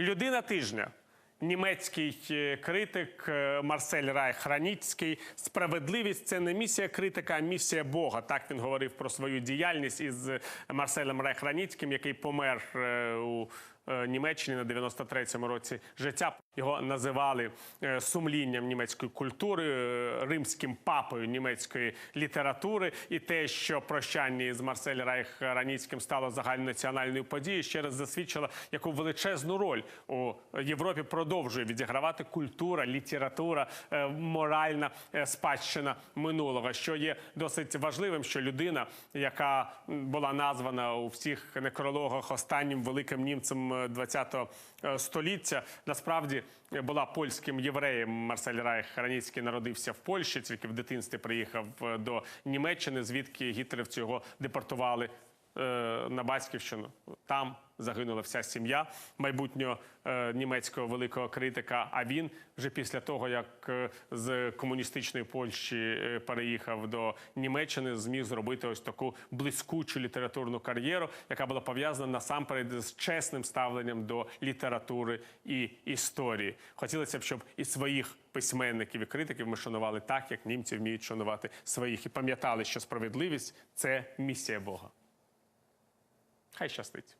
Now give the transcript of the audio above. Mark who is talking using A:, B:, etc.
A: Людина тижня. Німецький е, критик е, Марсель Райх Раніцький. Справедливість це не місія критика, а місія Бога. Так він говорив про свою діяльність із Марселем Райх Раніцьким, який помер е, у Німеччині на 93-му році життя. Його називали е, сумлінням німецької культури, е, римським папою німецької літератури. І те, що прощання з Марсель Райх Раніцьким стало загальнонаціональною подією, ще раз засвідчило, яку величезну роль у Європі продовжує відігравати культура, література, е, моральна спадщина минулого, що є досить важливим, що людина, яка була названа у всіх некрологах останнім великим німцем ХХ століття, насправді е, була польським євреєм. Марсель Райх Раніцький народився в Польщі, тільки в дитинстві приїхав е, до Німеччини, звідки гітлерівці його депортували е, на батьківщину. Там загинула вся сім'я майбутнього е, німецького великого критика. А він вже після того, як е, з комуністичної Польщі е, переїхав до Німеччини, зміг зробити ось таку блискучу літературну кар'єру, яка була пов'язана насамперед з чесним ставленням до літератури і історії. Хотілося б, щоб і своїх письменників і критиків ми шанували так, як німці вміють шанувати своїх, і пам'ятали, що справедливість це місія Бога. Hej kjærstid.